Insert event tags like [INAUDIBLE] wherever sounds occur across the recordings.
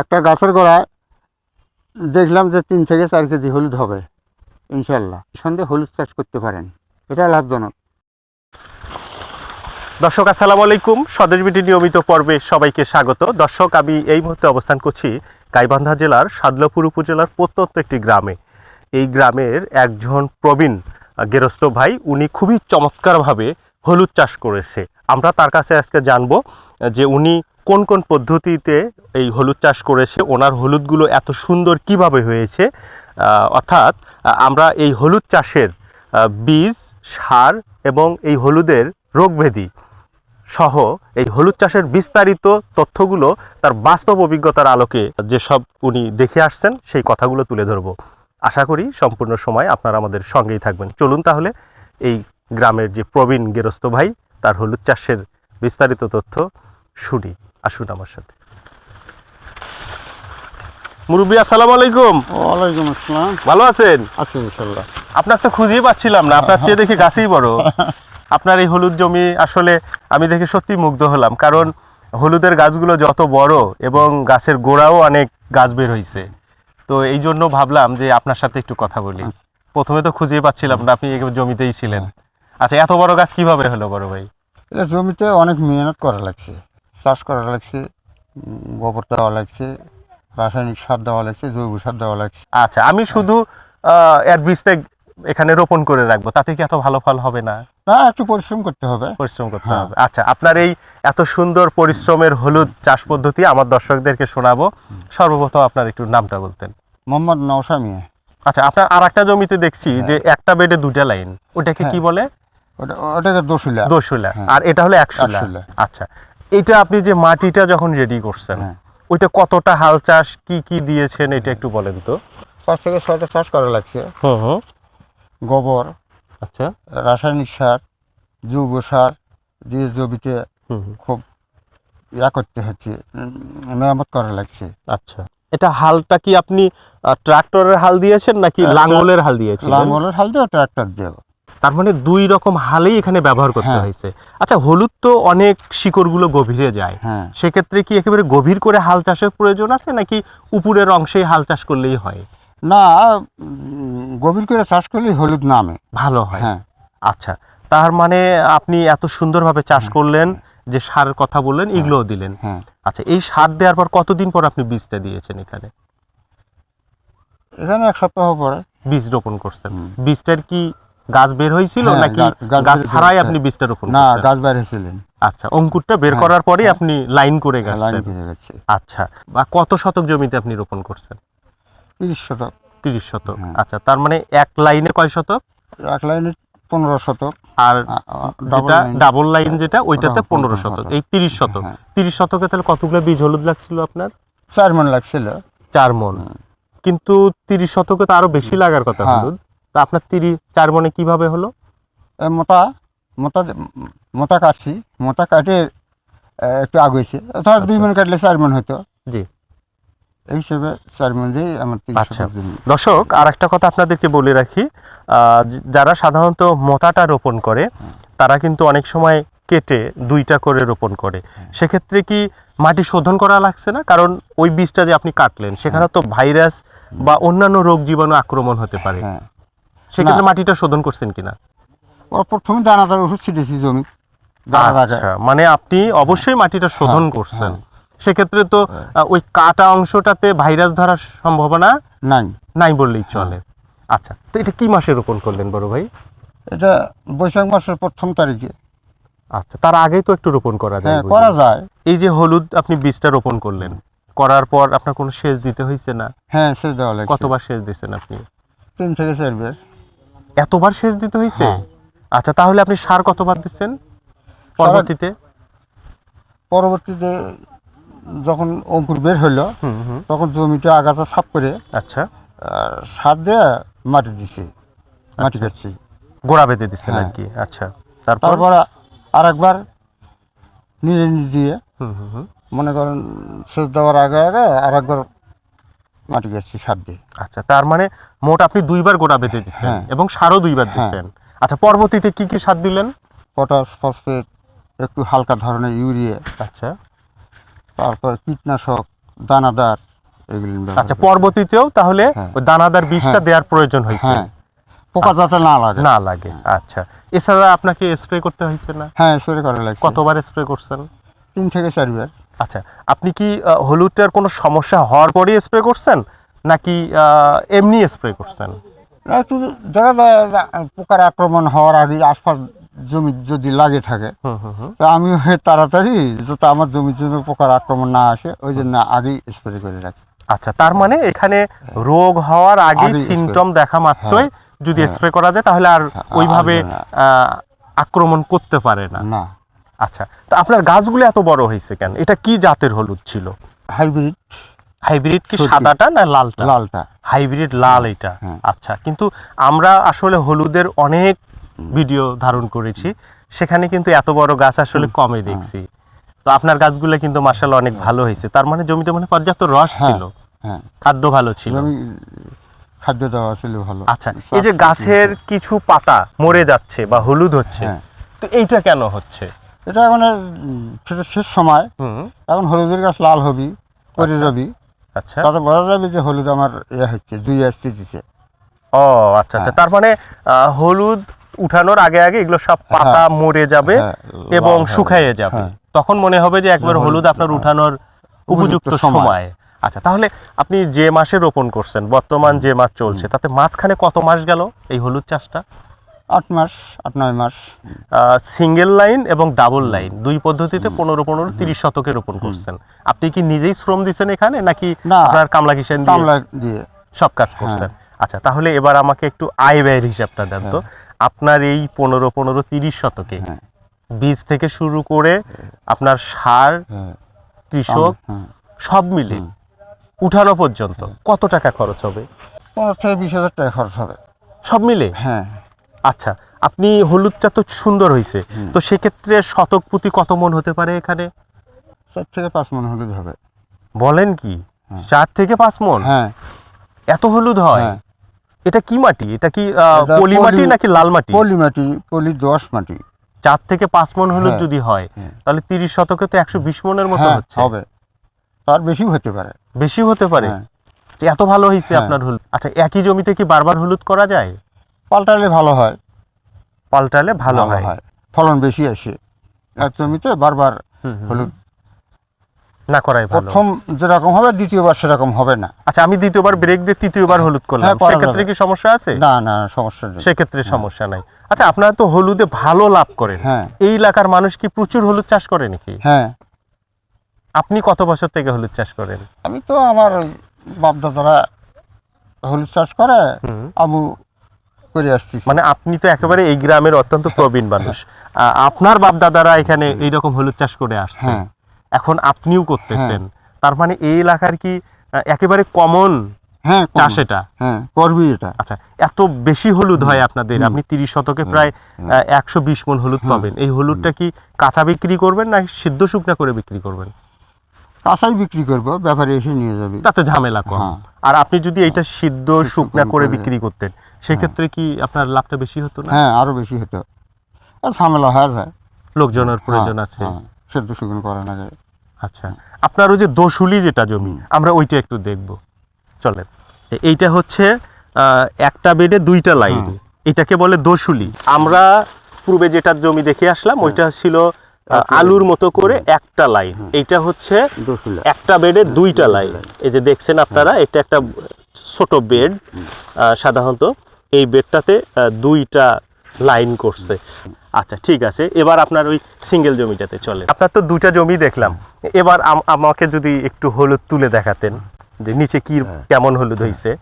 একটা গাছের গোড়ায় দেখলাম যে তিন থেকে চার কেজি হলুদ হবে ইনশাল্লাহ সন্ধে হলুদ চাষ করতে পারেন, এটা লাভজনক। দর্শক, আসসালামু আলাইকুম। স্বদেশ বিটি নিয়মিত পর্বে সবাইকে স্বাগত। দর্শক, আমি এই মুহূর্তে অবস্থান করছি গাইবান্ধা জেলার সাদলাপুর উপজেলার প্রত্যন্ত একটি গ্রামে। এই গ্রামের একজন প্রবীণ গেরস্ত ভাই, উনি খুবই চমৎকারভাবে হলুদ চাষ করেছে। আমরা তার কাছে আজকে জানব যে উনি কোন কোন পদ্ধতিতে এই হলুদ চাষ করেছে, ওনার হলুদগুলো এত সুন্দর কীভাবে হয়েছে অর্থাৎ আমরা এই হলুদ চাষের বীজ, সার এবং এই হলুদের রোগভেদি সহ এই হলুদ চাষের বিস্তারিত তথ্যগুলো তার বাস্তব অভিজ্ঞতার আলোকে যেসব উনি দেখে আসছেন, সেই কথাগুলো তুলে ধরবো। আশা করি সম্পূর্ণ সময় আপনারা আমাদের সঙ্গেই থাকবেন। চলুন তাহলে, এই গ্রামের যে প্রবীণ গেরস্ত ভাই, তার হলুদ চাষের বিস্তারিত তথ্য শুনি। আসুন আমার সাথে। মুরব্বী আসসালামু আলাইকুম। ওয়ালাইকুম আসসালাম। ভালো আছেন? আছি ইনশাল্লাহ। আপনার তো খুঁজেই পাচ্ছিলাম না আপনার চেয়ে দেখে গাছেই বড়। [LAUGHS] আপনার এই হলুদ জমি আসলে আমি দেখে সত্যি মুগ্ধ হলাম কারণ হলুদের গাছগুলো যত বড় এবং গাছের গোড়াও অনেক গাছ বের হয়েছে তো এই জন্য ভাবলাম যে আপনার সাথে একটু কথা বলি। প্রথমে তো খুঁজেই পাচ্ছিলাম না আপনি জমিতেই ছিলেন। আচ্ছা এত বড় গাছ কীভাবে হলো বড় ভাই? জমিতে অনেক মেহনত করা লাগছে। চাষ করা লাগছে গোবর দেওয়া লাগছে রাসায়নিক সার দেওয়া লাগছে জৈব সার দেওয়া লাগছে। আচ্ছা আমি শুধু এর বীজটা এখানে রোপণ করে রাখব তাতে কি এত ভালো ফল হবে না? না একটু পরিশ্রম করতে হবে। পরিশ্রম করতে হ্যাঁ। হবে। আচ্ছা আপনার এই এত সুন্দর পরিশ্রমের হলুদ চাষ পদ্ধতি আমার দর্শকদেরকে শোনাবো। সর্বপ্রথম আপনার একটু নামটা বলতেন। মোহাম্মদ নওশা মিয়া। আচ্ছা আপনার আর একটা জমিতে দেখছি যে একটা বেডে দুটা লাইন ওটাকে কি হ্যাঁ। বলে? ওটা ওটাকে দোশুলা হ্যাঁ। আর এটা হলো একশুলা। আচ্ছা এটা আপনি যে মাটিটা যখন রেডি করছেন হ্যাঁ। ওইটা কতটা হাল চাষ কি কি দিয়েছেন এটা একটু বলেন তো। পাঁচ থেকে ছয়টা চাষ করা লাগছে। হুম হুম। গোবর আচ্ছা। রাসায়নিক সার জৈব সার দিয়ে জমিতে খুব ইয়া করতে হচ্ছে মেরামত করা লাগছে। আচ্ছা। এটা হালটা কি আপনি ট্রাক্টরের হাল দিয়েছেন নাকি লাঙ্গলের হাল দিয়েছেন? লাঙ্গলের হাল দিয়ে ট্রাক্টর দিয়ে তার মানে দুই রকম হালেই এখানে ব্যবহার করতে হ্যাঁ। হয়েছে। আচ্ছা হলুদ তো অনেক শিকড়গুলো গভীরে যায়। হ্যাঁ। সেক্ষেত্রে কি একেবারে গভীর করে হাল চাষের প্রয়োজন আছে নাকি উপরের অংশে হাল চাষ করলেই হয়? না গভীর করে চাষ করলেই হলুদ নামে। ভালো হয়। হ্যাঁ। আচ্ছা তার মানে আপনি এত সুন্দরভাবে চাষ করলেন যে সারের কথা বললেন এগুলোও দিলেন। আচ্ছা এই সার দেওয়ার পর কতদিন পর আপনি বীজটা দিয়েছেন এখানে? এখানে এক সপ্তাহ পরে। বীজ রোপণ করছেন। বীজটার কি গাছ বের হয়েছিল হ্যাঁ, নাকি গাছ বের ছাড়াই। আপনি বীজটা রোপণ না গাছ বাইরে ছিলেন আচ্ছা অঙ্কুরটা বের হ্যাঁ, করার পরেই হ্যাঁ। আপনি লাইন করে গেছেন গেছে। আচ্ছা বা কত শতক জমিতে আপনি রোপণ করছেন? তিরিশ শতক। তিরিশ শতক। আচ্ছা তার মানে এক লাইনে কয় শতক? এক লাইনে পনেরো শতক। আর যেটা ডাবল লাইন যেটা ওইটাতে পনেরো শতক। এই তিরিশ শতক। তিরিশ শতকে তাহলে কতগুলো বীজ হলুদ লাগছিল আপনার? চার মন লাগছিল। চার মন। কিন্তু তিরিশ শতকে তো আরও বেশি লাগার কথা। হলুদ। তা আপনার তিরিশ চার মনে কীভাবে হলো? মোটা মোটা মোটা কাটছি মোটা কাটে একটু আগুয়েছে। ধর দুই মন কাটলে চার মন হতো জি। এই হিসেবে চার মন দিয়ে আমার আচ্ছা। দর্শক আর একটা কথা আপনাদেরকে বলে রাখি যারা সাধারণত মোটাটা রোপণ করে তারা কিন্তু অনেক সময় কেটে দুইটা করে রোপণ করে। সেক্ষেত্রে কি মাটি শোধন করা লাগছে না? কারণ ওই বীজটা যে আপনি কাটলেন সেখানে তো ভাইরাস বা অন্যান্য রোগ জীবাণু আক্রমণ হতে পারে। হ্যাঁ। সেক্ষেত্রে মাটিটা শোধন করছেন কিনা? প্রথমে দানাদার ওষুধ ছিটেছি জমি আচ্ছা মানে আপনি অবশ্যই মাটিটা শোধন হ্যাঁ, করছেন। সেক্ষেত্রে তো ওই কাটা অংশটাতে ভাইরাস ধরার সম্ভাবনা নাই। নাই বললেই চলে। আচ্ছা তো এটা কি মাসে রোপণ করলেন বড় ভাই? এটা বৈশাখ মাসের প্রথম তারিখে। আচ্ছা তার আগেই তো একটু রোপণ করা যায় হ্যাঁ করা যায়। এই যে হলুদ আপনি বীজটা রোপণ করলেন করার পর আপনার কোনো সেচ দিতে হয়েছে না? হ্যাঁ সেচ দেওয়া লাগছে। কতবার সেচ দিয়েছেন আপনি? তিন থেকে চার বের। এতবার সেচ দিতে হয়েছে হ্যাঁ। আচ্ছা তাহলে আপনি সার কতবার দিচ্ছেন পরবর্তীতে? পরবর্তীতে যখন অঙ্কুর বের হলো হুম হুম। তখন জমিতে আগাছা সাফ করে আচ্ছা। আর সার দিয়ে মাটি দিছি মাটি কাটছি। গোড়া বেঁধে দিচ্ছেন আর হ্যাঁ। কি আচ্ছা। তারপর? তারপর আর একবার নিজে নিজে দিয়ে হুম হুম হুম। মনে করেন সেচ দেওয়ার আগে আগে আর একবার মাটি কাটছি সার দিয়ে। আচ্ছা তার মানে মোট আপনি দুইবার গোড়া বেঁধে দিচ্ছেন হ্যাঁ। এবং সারও দুইবার হ্যাঁ। দিচ্ছেন আচ্ছা পরবর্তীতে কি কি সার দিলেন? পটাশ ফসফেট একটু হালকা ধরনের ইউরিয়া আচ্ছা। তারপর কীটনাশক দানাদার এগুলি আচ্ছা। পরবর্তীতেও তাহলে হ্যাঁ। দানাদার বীজটা হ্যাঁ। দেওয়ার প্রয়োজন হয়েছে। হ্যাঁ। পোকা যাতে না লাগে। না লাগে। আচ্ছা। এছাড়া আপনাকে স্প্রে করতে হয়েছে না? হ্যাঁ স্প্রে করা লাগছে। কতবার স্প্রে করছেন? তিন থেকে চারবার। আচ্ছা আপনি কি হলুদটার কোনো সমস্যা হওয়ার পরেই স্প্রে করছেন? নাকি এমনি স্প্রে করছেন? একটু পোকার আক্রমণ হওয়ার আগে আশপাশ জমি যদি লাগে থাকে তো আমি তাড়াতাড়ি যাতে আমার জমির জন্য পোকার আক্রমণ না আসে ওই জন্য আগেই স্প্রে করে রাখি। আচ্ছা তার মানে এখানে রোগ হওয়ার আগে সিমটম দেখা মাত্রই যদি হ্যাঁ। স্প্রে করা যায় তাহলে আর হ্যাঁ, ওইভাবে আহ, আক্রমণ করতে পারে না। না। আচ্ছা তো আপনার গাছগুলো এত বড় হয়েছে কেন? এটা কি জাতের হলুদ ছিল? হাইব্রিড। হাইব্রিড কি সাদাটা না লালটা? লালটা। হাইব্রিড লাল এটা। হ্যাঁ। আচ্ছা কিন্তু আমরা আসলে হলুদের অনেক ভিডিও ধারণ করেছি। সেখানে কিন্তু এত বড় গাছ আসলে কমে দেখছি। তো আপনার গাছগুলো কিন্তু মার্শাল অনেক ভালো হয়েছে। তার মানে জমিতে মানে পর্যাপ্ত রস হ্যাঁ। ছিল। হ্যাঁ। খাদ্য ভালো ছিল। খাদ্য দেওয়া ছিল ভালো। আচ্ছা এই যে গাছের কিছু পাতা মরে যাচ্ছে বা হলুদ হচ্ছে তো এইটা কেন হচ্ছে? এটা এখন সেটা শেষ সময়। এখন হলুদের গাছ লাল হবি করে যাবি। আচ্ছা। তাতে বোঝা যাবে যে হলুদ আমার ইয়ে হচ্ছে জুই আসতে দিছে। ও আচ্ছা আচ্ছা। হ্যাঁ। তার মানে হলুদ উঠানোর আগে আগে এগুলো সব পাতা মরে যাবে হ্যাঁ, এবং শুকাইয়ে যাবে। হ্যাঁ। তখন মনে হবে যে একবার হলুদ, আপনার হ্যাঁ। উঠানোর উপযুক্ত। সময়। আচ্ছা তাহলে আপনি যে মাসে রোপণ করছেন বর্তমান যে মাস চলছে তাতে মাঝখানে কত মাস গেল এই হলুদ চাষটা? আট মাস আট নয় মাস সিঙ্গেল লাইন এবং ডাবল লাইন দুই পদ্ধতিতে পনেরো পনেরো তিরিশ শতকে রোপণ করছেন। আপনি কি নিজেই শ্রম দিচ্ছেন এখানে নাকি আপনার কামলা কিষান কামলা দিয়ে। সব কাজ করছেন। আচ্ছা তাহলে এবার আমাকে একটু আয় ব্যয়ের হিসাবটা দেন তো। আপনার এই পনেরো পনেরো তিরিশ শতকে হ্যাঁ। বীজ থেকে শুরু করে আপনার সার হ্যাঁ। কৃষক হ্যাঁ। সব মিলে উঠানো পর্যন্ত কত টাকা খরচ হবে? পনেরো থেকে বিশ হাজার টাকা খরচ হবে। সব মিলে? হ্যাঁ। আচ্ছা আপনি হলুদটা তো সুন্দর হয়েছে তো সেক্ষেত্রে শতক প্রতি কত মন হতে পারে এখানে? চার থেকে পাঁচ মন হলুদ হবে। বলেন কি? চার থেকে পাঁচ মন? হ্যাঁ। এত হলুদ হয়? হ্যাঁ। এটা কি মাটি? এটা কি পলি মাটি নাকি লাল মাটি? পলি মাটি পলি দোয়াশ মাটি। চার থেকে পাঁচ মন হলুদ হ্যাঁ, যদি হয় হ্যাঁ। তাহলে তিরিশ শতকে তো একশো বিশ মনের মতো হ্যাঁ হচ্ছে। হবে। তার বেশি হতে পারে। বেশি হতে পারে? হ্যাঁ। এত ভালো হয়েছে হ্যাঁ। আপনার হলুদ। আচ্ছা একই জমিতে কি বারবার হলুদ করা যায়? পাল্টালে ভালো হয়। পাল্টালে ভালো হয়। ফলন বেশি আসে। এক জমিতে বারবার। হলুদ। না করাই ভালো। প্রথম যেরকম হবে দ্বিতীয়বার সেরকম হবে না। আচ্ছা আমি দ্বিতীয়বার ব্রেক দিয়ে তৃতীয়বার হলুদ করলাম। হ্যাঁ, সেক্ষেত্রে কি সমস্যা আছে? না না সমস্যা নেই সেক্ষেত্রে সমস্যা নাই। আচ্ছা আপনারা তো হলুদে ভালো লাভ করেন। হ্যাঁ। এই এলাকার মানুষ কি প্রচুর হলুদ চাষ করে নাকি? হ্যাঁ। আপনি কত বছর থেকে হলুদ চাষ করেন? আমি তো আমার বাপদাদারা হলুদ চাষ করে। আমু করে আসছি মানে আপনি তো একেবারে এই গ্রামের অত্যন্ত প্রবীণ মানুষ। আপনার বাপ দাদারা এখানে এইরকম হলুদ চাষ করে আসছে। হ্যাঁ। এখন আপনিও করতেছেন। তার মানে এই এলাকার কি একেবারে কমন হ্যাঁ চাষ এটা? হ্যাঁ করবি এটা। আচ্ছা এত বেশি হলুদ হয় আপনাদের? আপনি তিরিশ শতকে প্রায় একশো বিশ মন হলুদ পাবেন। এই হলুদটা কি কাঁচা বিক্রি করবেন না সিদ্ধ শুকনা করে বিক্রি করবেন? কাঁচাই বিক্রি করব ব্যাপারে এসে নিয়ে যাবে। তাতে ঝামেলা কম। হ্যাঁ। আর আপনি যদি এটা সিদ্ধ শুকনা করে করে- বিক্রি করতেন সেক্ষেত্রে কি আপনার লাভটা বেশি হতো না? হ্যাঁ আরও বেশি হতো। আর ঝামেলা হয়ে যায়। লোকজনের প্রয়োজন হ্যাঁ, আছে। হ্যাঁ, সেদ্ধ শুকনো করা না যায়। আচ্ছা আপনার ওই যে দোশুলি যেটা জমি আমরা ওইটা একটু দেখব। চলেন তো এইটা হচ্ছে আহ, একটা বেডে দুইটা লাইন। এটাকে বলে দোশুলি আমরা পূর্বে যেটা জমি দেখে আসলাম ওইটা ছিল আহ, আলুর মতো করে একটা লাইন এইটা হচ্ছে একটা বেডে দুইটা লাইন এই যে দেখছেন আপনারা এটা একটা ছোট বেড সাধারণত। এই বেডটাতে দুইটা লাইন করছে। আচ্ছা ঠিক আছে। এবার আপনার ওই সিঙ্গেল জমিটাতে চলে। আপনার তো দুইটা জমি দেখলাম। এবার আম- আমাকে যদি একটু হলুদ তুলে দেখাতেন যে নিচে কি কেমন হলুদ হয়েছে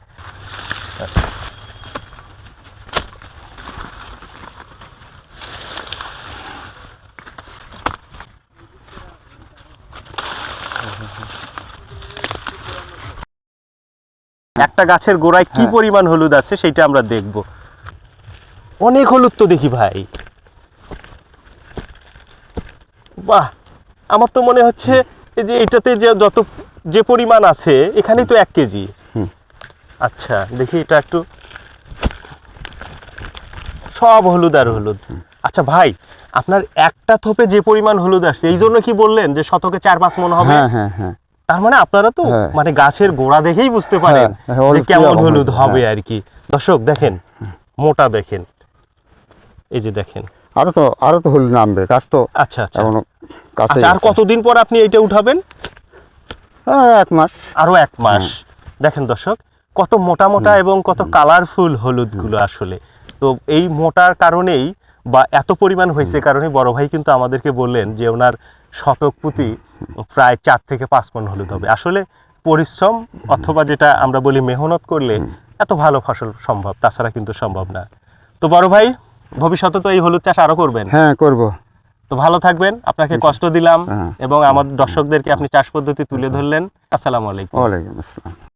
একটা গাছের গোড়ায় কি হ্যাঁ। পরিমাণ হলুদ আছে সেটা আমরা দেখব। অনেক হলুদ তো দেখি ভাই। বাহ আমার তো মনে হচ্ছে এই যে এটাতে যে যত যে পরিমাণ আছে এখানেই তো এক কেজি। হুম। আচ্ছা দেখি এটা একটু। সব হলুদ আর হলুদ। আচ্ছা ভাই আপনার একটা থোপে যে পরিমাণ হলুদ আসছে এই জন্য কি বললেন যে শতকে চার পাঁচ মনে হবে? হ্যাঁ হ্যাঁ হ্যাঁ। তার মানে আপনারা তো। মানে গাছের গোড়া দেখেই বুঝতে পারেন যে কেমন হলুদ হবে। আর কি। দর্শক দেখেন মোটা দেখেন। এই যে দেখেন। আরও তো আরও তো হলুদ নামবে গাছ তো আচ্ছা আচ্ছা। আচ্ছা আর কতদিন পর আপনি এটা উঠাবেন? এক মাস। আরও এক মাস। দেখেন দর্শক কত মোটা মোটা এবং কত কালারফুল হলুদগুলো আসলে। তো এই মোটার কারণেই বা এত পরিমাণ হয়েছে কারণে বড় ভাই কিন্তু আমাদেরকে বললেন যে ওনার শতক প্রতি প্রায় চার থেকে পাঁচ মন হলুদ হবে। আসলে পরিশ্রম অথবা যেটা আমরা বলি মেহনত করলে এত ভালো ফসল সম্ভব তাছাড়া কিন্তু সম্ভব না। তো বড় ভাই ভবিষ্যতে তো এই হলুদ চাষ আরও করবেন। হ্যাঁ করব। তো ভালো থাকবেন আপনাকে কষ্ট দিলাম হ্যাঁ। এবং আমার দর্শকদেরকে আপনি চাষ পদ্ধতি তুলে ধরলেন। আসসালামু আলাইকুম। ওয়ালাইকুম আসসালাম।